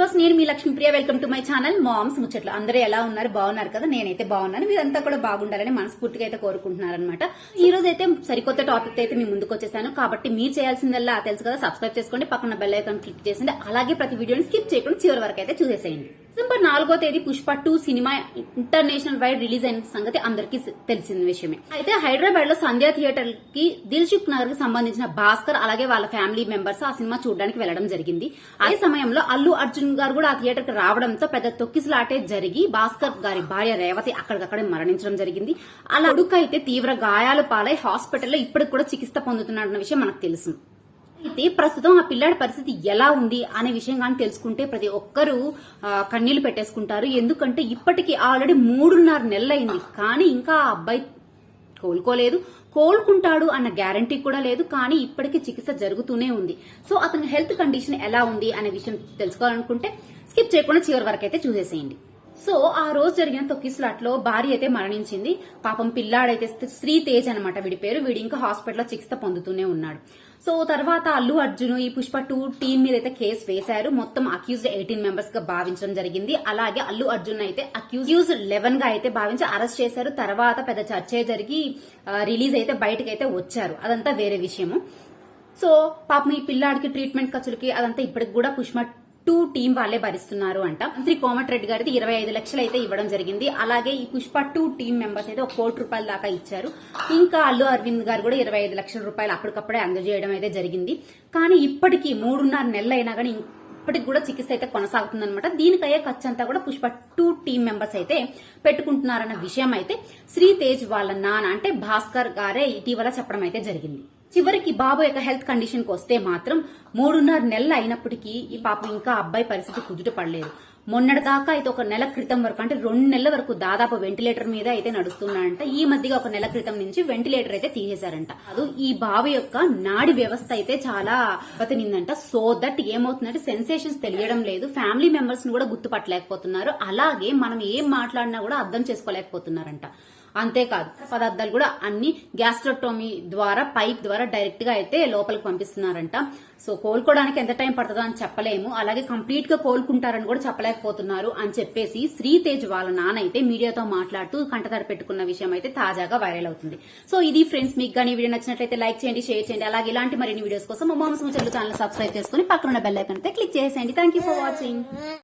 Viewers నేను మీ Lakshmipriya welcome to my channel. Moms ముచ్చట్లు. అందరూ ఎలా ఉన్నారు? బాగున్నారు కదా? నేనైతే బాగున్నాను. మీరంతా కూడా బాగుండాలని మనస్ఫూర్తిగా అయితే కోరుకుంటున్నారనమాట ఈ రోజు అయితే సరికొత్త టాపిక్ అయితే మీ ముందుకు వచ్చేసాను. కాబట్టి మీరు చేయాల్సిందల్లా తెలుసు కదా సబ్స్క్రైబ్ చేసుకోండి పక్కన బెల్ ఐకాన్ క్లిక్ చేసింది. అలాగే ప్రతి వీడియోని స్కిప్ చేయకుండా చివరి వరకు అయితే చూసేసేయండి. డిసెంబర్ నాలుగో తేదీ Pushpa two cinema international wide release అయిన సంగతి అందరికీ తెలిసిన విషయమే. అయితే హైదరాబాద్లో సంధ్యా థియేటర్కి దిల్షుక్ నగర్కి సంబంధించిన భాస్కర్ అలాగే వాళ్ళ ఫ్యామిలీ మెంబర్స్ ఆ సినిమా చూడడానికి వెళ్ళడం జరిగింది. అదే సమయంలో అల్లు అర్జున్ గారు కూడా ఆ థియేటర్కి రావడంతో పెద్ద తొక్కిసలాటే జరిగి భాస్కర్ గారి భార్య రేవతి అక్కడికక్కడే మరణించడం జరిగింది. అలా కొడుకు అయితే తీవ్ర గాయాలు పాలై హాస్పిటల్లో ఇప్పటికి కూడా చికిత్స పొందుతున్నాడన్న విషయం మనకు తెలుసు. అయితే ప్రస్తుతం ఆ పిల్లాడి పరిస్థితి ఎలా ఉంది అనే విషయం కానీ తెలుసుకుంటే ప్రతి ఒక్కరూ కన్నీళ్ళు పెట్టేసుకుంటారు. ఎందుకంటే ఇప్పటికీ ఆల్రెడీ మూడున్నర నెలలైంది. కానీ ఇంకా ఆ అబ్బాయి కోలుకోలేదు. కోలుకుంటాడు అన్న గ్యారంటీ కూడా లేదు. కానీ ఇప్పటికీ చికిత్స జరుగుతూనే ఉంది. సో అతని హెల్త్ కండిషన్ ఎలా ఉంది అనే విషయం తెలుసుకోవాలనుకుంటే స్కిప్ చేయకుండా చివరి వరకు అయితే చూసేసేయండి. సో ఆ రోజు జరిగిన తొక్కిస్లాట్లో భార్య అయితే మరణించింది. పాపం పిల్లాడైతే శ్రీ తేజ్ అనమాట వీడి పేరు. వీడి ఇంకా హాస్పిటల్లో చికిత్స పొందుతూనే ఉన్నాడు. సో తర్వాత అల్లు అర్జున్ ఈ పుష్ప టూ టీం మీద అయితే కేసు వేశారు. మొత్తం అక్యూజ్డ్ ఎయిటీన్ మెంబర్స్గా భావించడం జరిగింది. అలాగే అల్లు అర్జున్ అయితే అక్యూజ్ లెవెన్గా అయితే భావించి అరెస్ట్ చేశారు. తర్వాత పెద్ద చర్చే జరిగి రిలీజ్ అయితే బయటకైతే వచ్చారు. అదంతా వేరే విషయము. సో పాపం ఈ పిల్లాడికి ట్రీట్మెంట్ ఖర్చులకి అదంతా ఇప్పటికి కూడా పుష్ప టూ టీం వాళ్ళే భరిస్తున్నారు అంట. మంత్రి కోమటిరెడ్డి గారికి ఇరవై ఐదు లక్షలు అయితే ఇవ్వడం జరిగింది. అలాగే ఈ పుష్ప టూ టీం మెంబర్స్ అయితే ఒక కోటి రూపాయల దాకా ఇచ్చారు. ఇంకా అల్లు అరవింద్ గారు కూడా ఇరవై ఐదు లక్షల రూపాయలు అప్పటికప్పుడే అందజేయడం అయితే జరిగింది. కానీ ఇప్పటికీ మూడున్నర నెలలు అయినా కానీ ఇప్పటికి కూడా చికిత్స అయితే కొనసాగుతుందన్నమాట. దీనికయ్యే ఖర్చు అంతా కూడా పుష్ప టూ టీం మెంబర్స్ అయితే పెట్టుకుంటున్నారన్న విషయం అయితే శ్రీ తేజ్ వాళ్ళ నాన్న అంటే భాస్కర్ గారే ఇటీవల చెప్పడం అయితే జరిగింది. చివరికి బాబు యొక్క హెల్త్ కండిషన్కు వస్తే మాత్రం మూడున్నర నెలలు అయినప్పటికీ ఈ పాప ఇంకా అబ్బాయి పరిస్థితి కుదుట పడలేదు. మొన్నటి దాకా అయితే ఒక నెల క్రితం వరకు అంటే రెండు నెలల వరకు దాదాపు వెంటిలేటర్ మీద అయితే నడుస్తున్నాడంట. ఈ మధ్యగా ఒక నెల క్రితం నుంచి వెంటిలేటర్ అయితే తీసేశారంట. అది ఈ బాబు యొక్క నాడి వ్యవస్థ అయితే చాలా బతినిందంట సో దట్ ఏమవుతుందంటే సెన్సేషన్స్ తెలియడం లేదు. ఫ్యామిలీ మెంబర్స్ని కూడా గుర్తుపట్టలేకపోతున్నారు. అలాగే మనం ఏం మాట్లాడినా కూడా అర్థం చేసుకోలేకపోతున్నారంట. అంతేకాదు పదార్థాలు కూడా అన్ని గ్యాస్ట్రోటోమీ ద్వారా పైప్ ద్వారా డైరెక్ట్గా అయితే లోపలికి పంపిస్తున్నారంట. సో కోలుకోవడానికి ఎంత టైం పడుతుందో అని చెప్పలేము. అలాగే కంప్లీట్గా కోలుకుంటారని కూడా చెప్పలేకపోతున్నారు అని చెప్పేసి శ్రీతేజ్ వాళ్ళ నాన్న అయితే మీడియాతో మాట్లాడుతూ కంటతడి పెట్టుకున్న విషయం అయితే తాజాగా వైరల్ అవుతుంది. సో ఇది ఫ్రెండ్స్ మీకు కానీ వీడియో నచ్చినట్లయితే లైక్ చేయండి షేర్ చేయండి. అలాగే ఇలాంటి మరిన్ని వీడియోస్ కోసం మా మామస్ ఛానల్ సబ్స్క్రైబ్ చేసుకుని పక్కన ఉన్న బెల్ అయితే క్లిక్ చేసేయండి. Thank for watching